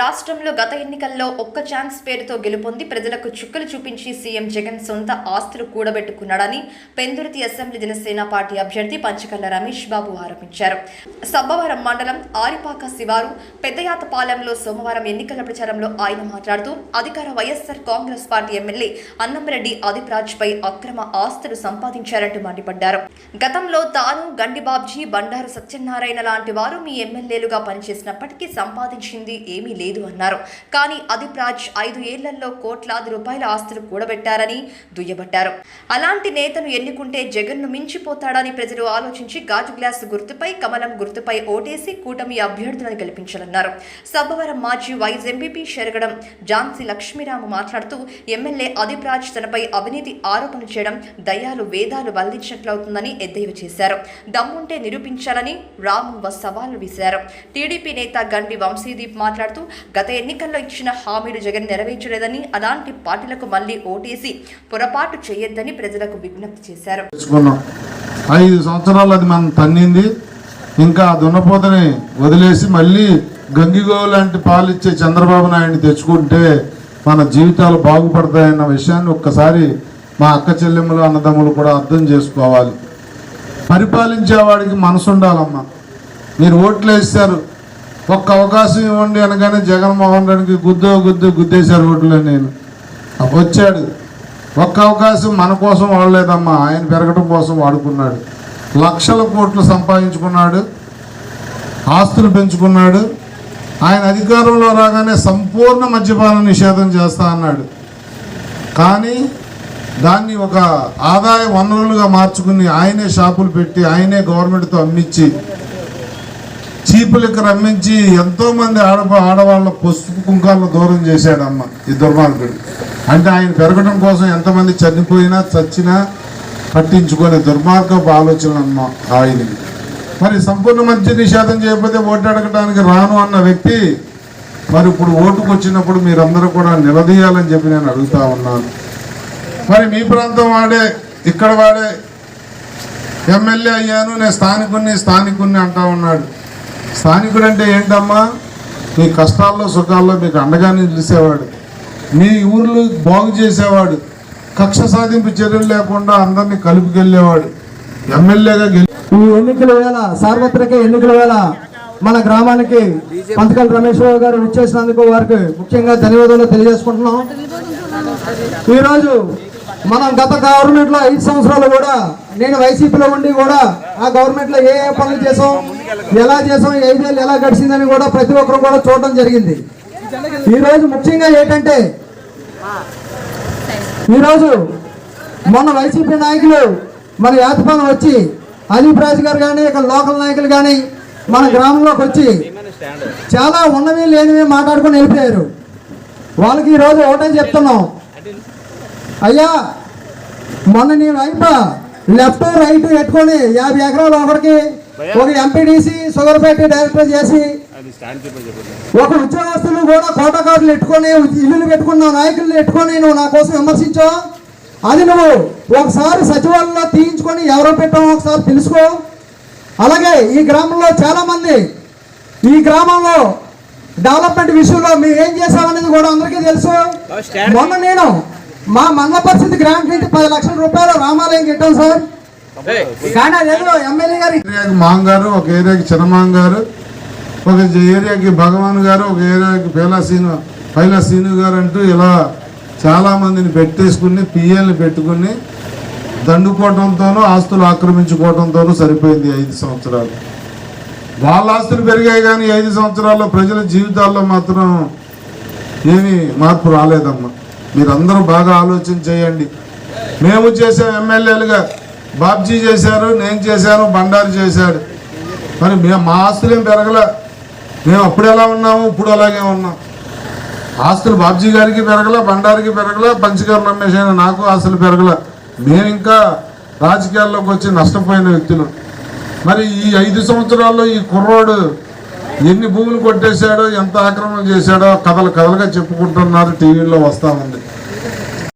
రాష్ట్రంలో గత ఎన్నికల్లో ఒక్క ఛాన్స్ పేరుతో గెలుపొంది ప్రజలకు చుక్కలు చూపించి సీఎం జగన్ సొంత ఆస్తులు కూడబెట్టుకున్నాడని పెందుర్తి అసెంబ్లీ జనసేన పార్టీ అభ్యర్థి పంచకల్ల రమేష్ బాబు ఆరోపించారు. సబ్బవరం మండలం ఆరిపాక శివారు పెద్దయాతపాలెంలో సోమవారం ఎన్నికల ప్రచారంలో ఆయన మాట్లాడుతూ అధికార YSR Congress party MLA Annamreddy Adipraj పై అక్రమ ఆస్తులు సంపాదించారంటూ మండిపడ్డారు. గతంలో తాను గండిబాబ్జీ బండారు సత్యనారాయణ లాంటి వారు మీ ఎమ్మెల్యేలుగా పనిచేసినప్పటికీ సంపాదించింది ఏమీ లేదు అన్నారు. కానీ అదిప్రాజ్ ఐదు ఏళ్ళలో కోట్లాది రూపాయల ఆస్తులు కూడబెట్టారని దుయ్యబట్టారు. అలాంటి నేతను ఎన్నుకుంటే జగన్ను మించిపోతాడని ప్రజలు ఆలోచించి గాజు గ్లాసు గుర్తుపై కమలం గుర్తుపై ఓటేసి కూటమి అభ్యర్థులను గెలిపించాలన్నారు. సబ్బవరం మాజీ వైస్ ఎంపీపీ షెరగడం ఝాన్సీ లక్ష్మీరాము మాట్లాడుతూ ఎమ్మెల్యే అదిప్రాజ్ తనపై అవినీతి ఆరోపణలు చేయడం దయ్యాలు వేదాలు వల్లించినట్లవుతుందని ఎద్దేవా చేశారు. దమ్ముంటే నిరూపించాలని రాము సవాలు విసిరారు. టీడీపీ నేత గండి వంశీదీప్ మాట్లాడుతూ గత ఎన్నికల్లో ఇచ్చిన హామీలు జగన్ నెరవేర్చలేదని అలాంటి పార్టీలకు మళ్ళీ ఓటేసి పొరపాటు చేయొద్దని ప్రజలకు విజ్ఞప్తి చేశారు. ఐదు సంవత్సరాలు అది మనం తన్నింది. ఇంకా ఆ దున్నపోతని వదిలేసి మళ్ళీ గంగిగో లాంటి పాలిచ్చే చంద్రబాబు నాయుడిని తెచ్చుకుంటే మన జీవితాలు బాగుపడతాయన్న విషయాన్ని ఒక్కసారి మా అక్క చెల్లెమ్మలు అన్నదమ్ములు కూడా అర్థం చేసుకోవాలి. పరిపాలించేవాడికి మనసు ఉండాలమ్మా మీరు ఓట్లు వేస్తారు. ఒక్క అవకాశం ఇవ్వండి అనగానే జగన్మోహన్ రెడ్డికి గుద్దో గుద్దు గుద్దేశారు ఓట్లో నేను. వచ్చాడు. ఒక్క అవకాశం మన కోసం వాడలేదమ్మా. ఆయన పెరగడం కోసం వాడుకున్నాడు. లక్షల కోట్లు సంపాదించుకున్నాడు. ఆస్తులు పెంచుకున్నాడు. ఆయన అధికారంలో రాగానే సంపూర్ణ మద్యపాన నిషేధం చేస్తా అన్నాడు. కానీ దాన్ని ఒక ఆదాయ వనరులుగా మార్చుకుని ఆయనే షాపులు పెట్టి ఆయనే గవర్నమెంట్తో అమ్మిచ్చి చీపులకు రమ్మించి ఎంతోమంది ఎంతో మంది ఆడ ఆడవాళ్ళ పసుపు కుంకాలను దూరం చేశాడమ్మ ఈ దుర్మార్గుడు. అంటే ఆయన పెరగడం కోసం ఎంతమంది చనిపోయినా చచ్చినా పట్టించుకునే దుర్మార్గపు ఆలోచన అమ్మ ఆయనకి. మరి సంపూర్ణ మద్య నిషేధం చేయకపోతే ఓటు అడగడానికి రాను అన్న వ్యక్తి మరి ఇప్పుడు ఓటుకు వచ్చినప్పుడు మీరందరూ కూడా నిలదీయాలని చెప్పి నేను అడుగుతా ఉన్నాను. మరి మీ ప్రాంతం వాడే ఇక్కడ వాడే ఎమ్మెల్యే అయ్యాను నేను స్థానికుని స్థానికుని అంటా ఉన్నాడు. స్థానికుడు అంటే ఏంటమ్మా? మీ కష్టాల్లో సుఖాల్లో మీకు అండగానే నిలిచేవాడు మీ ఊర్లు బాగు చేసేవాడు. కక్ష సాధింపు చర్యలు లేకుండా అందరినీ కలుపుకెళ్ళేవాడు. ఎమ్మెల్యేగా గెలి ఈ ఎన్నికల వేళ సార్వత్రిక ఎన్నికల వేళ మన గ్రామానికి పంతకల్ రమేశ్వరరావు గారు విచ్చేసినందుకు వారికి ముఖ్యంగా ధన్యవాదాలు తెలియజేసుకుంటున్నాం. ఈరోజు మనం గత గవర్నమెంట్లో ఐదు సంవత్సరాలు కూడా నేను వైసీపీలో ఉండి కూడా ఆ గవర్నమెంట్లో ఏ ఏ పనులు చేసాం? ఎలా చేసాం? ఐదేళ్ళు ఎలా గడిచిందని కూడా ప్రతి ఒక్కరు కూడా చూడడం జరిగింది. ఈరోజు ముఖ్యంగా ఏంటంటే ఈరోజు మొన్న వైసీపీ నాయకులు మన యాతపాలెం వచ్చి అలీప్ రాజు గారు కానీ ఇక్కడ లోకల్ నాయకులు కానీ మన గ్రామంలోకి వచ్చి చాలా ఉన్నవి లేనివి మాట్లాడుకొని వెళ్ళిపోయారు. వాళ్ళకి ఈరోజు ఒకటే చెప్తున్నాం. అయ్యా మొన్న నీ అయిపో లెఫ్ట్ రైట్ పెట్టుకొని యాభై ఎకరాలు ఒకరికి ఒక ఎంపీడీసీ షుగర్ ఫ్యాక్టరీ డైరెక్టర్ చేసి ఒక ఉద్యోగస్తులు కూడా కోటగారులు ఎట్టుకొని ఇల్లులు పెట్టుకున్న నాయకులు ఎట్టుకొని నువ్వు నా కోసం విమర్శించావు అది నువ్వు ఒకసారి సచివాలయంలో తీయించుకొని ఎవరో పెట్టామో ఒకసారి తెలుసుకో. అలాగే ఈ గ్రామంలో చాలా మంది ఈ గ్రామంలో డెవలప్మెంట్ విషయంలో మేము ఏం చేసామనేది కూడా అందరికీ తెలుసు. మొన్న నేను మా మండల పరిస్థితి గ్రాంట్ నుంచి పది లక్షల రూపాయలు రామాలయం కట్టాం సార్. ఎమ్మెల్యే గారు ఏరియాకి మాంగారు ఒక ఏరియాకి చిన్నమాంగారు ఒక ఏరియాకి భగవాన్ గారు ఒక ఏరియాకి పేలా సీను పైలా సీను గారు అంటూ ఇలా చాలా మందిని పెట్టేసుకుని పిఎల్ని పెట్టుకుని దండుకోవడంతోనూ ఆస్తులు ఆక్రమించుకోవడంతోనూ సరిపోయింది ఐదు సంవత్సరాలు. వాళ్ళ ఆస్తులు పెరిగాయి కానీ ఐదు సంవత్సరాల్లో ప్రజల జీవితాల్లో మాత్రం ఏమీ మార్పు రాలేదమ్మా. మీరందరూ బాగా ఆలోచన చేయండి. మేము చేసాం ఎమ్మెల్యేలుగా బాబ్జీ చేశారు నేను చేశాను బండారు చేశాడు. మరి మేము మా ఆస్తులు ఏం పెరగలే. మేము అప్పుడు ఎలా ఉన్నాము ఇప్పుడు అలాగే ఉన్నాం. ఆస్తులు బాబ్జీ గారికి పెరగలే బండారికి పెరగలే పంచగారు రమేష్ అయిన నాకు ఆస్తులు పెరగలే. మేము ఇంకా రాజకీయాల్లోకి వచ్చి నష్టపోయిన వ్యక్తులు. మరి ఈ ఐదు సంవత్సరాల్లో ఈ కుర్రోడు ఎన్ని భూములు కొట్టేశాడో ఎంత ఆక్రమణ చేశాడో కథలు కథలుగా చెప్పుకుంటున్నారు టీవీలో వస్తూ ఉంది